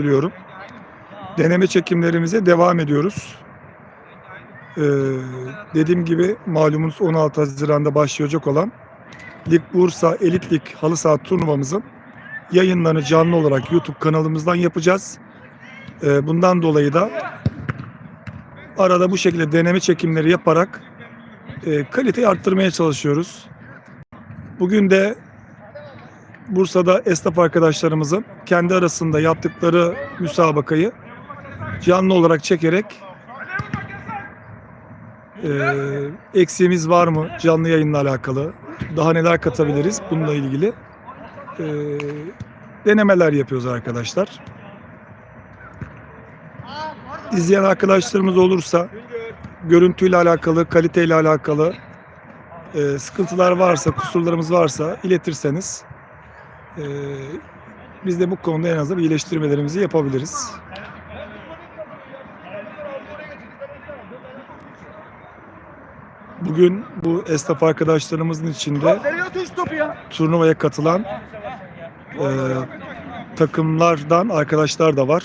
söylüyorum. Deneme çekimlerimize devam ediyoruz. Ee, dediğim gibi malumunuz 16 Haziran'da başlayacak olan Lig Bursa Elit Lig halı saha turnuvamızın yayınlarını canlı olarak YouTube kanalımızdan yapacağız. Ee, bundan dolayı da arada bu şekilde deneme çekimleri yaparak e, kaliteyi arttırmaya çalışıyoruz. Bugün de Bursa'da esnaf arkadaşlarımızın kendi arasında yaptıkları müsabakayı canlı olarak çekerek e, eksiğimiz var mı canlı yayınla alakalı daha neler katabiliriz bununla ilgili e, denemeler yapıyoruz arkadaşlar. İzleyen arkadaşlarımız olursa görüntüyle alakalı, kaliteyle alakalı e, sıkıntılar varsa, kusurlarımız varsa iletirseniz e, biz de bu konuda en azından iyileştirmelerimizi yapabiliriz. Bugün bu esnaf arkadaşlarımızın içinde turnuvaya katılan e, takımlardan arkadaşlar da var.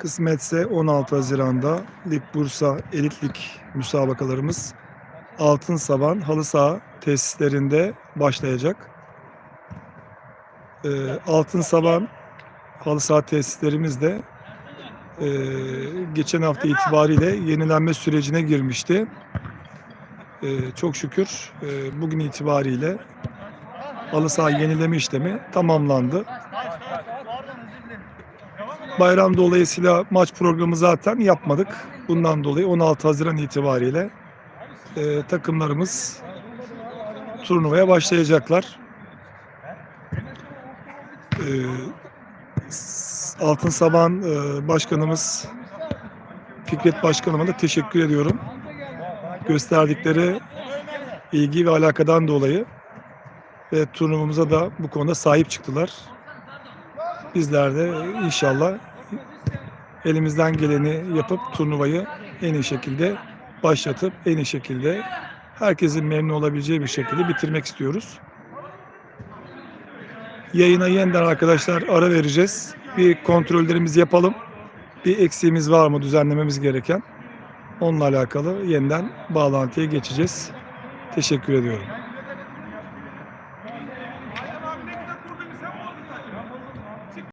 Kısmetse 16 Haziran'da Lig Bursa Elit Lig müsabakalarımız Altın Saban Halı Saha tesislerinde başlayacak. Ee, Altın Saban Halı Saha tesislerimiz de e, geçen hafta itibariyle yenilenme sürecine girmişti. Ee, çok şükür e, bugün itibariyle halı saha yenileme işlemi tamamlandı. Bayram dolayısıyla maç programı zaten yapmadık. Bundan dolayı 16 Haziran itibariyle e, takımlarımız turnuvaya başlayacaklar. E, Altın Saban e, Başkanımız Fikret Başkanıma da teşekkür ediyorum. Gösterdikleri ilgi ve alakadan dolayı ve turnuvamıza da bu konuda sahip çıktılar. Bizler de inşallah elimizden geleni yapıp turnuvayı en iyi şekilde başlatıp en iyi şekilde herkesin memnun olabileceği bir şekilde bitirmek istiyoruz. Yayına yeniden arkadaşlar ara vereceğiz. Bir kontrollerimizi yapalım. Bir eksiğimiz var mı düzenlememiz gereken? Onunla alakalı yeniden bağlantıya geçeceğiz. Teşekkür ediyorum.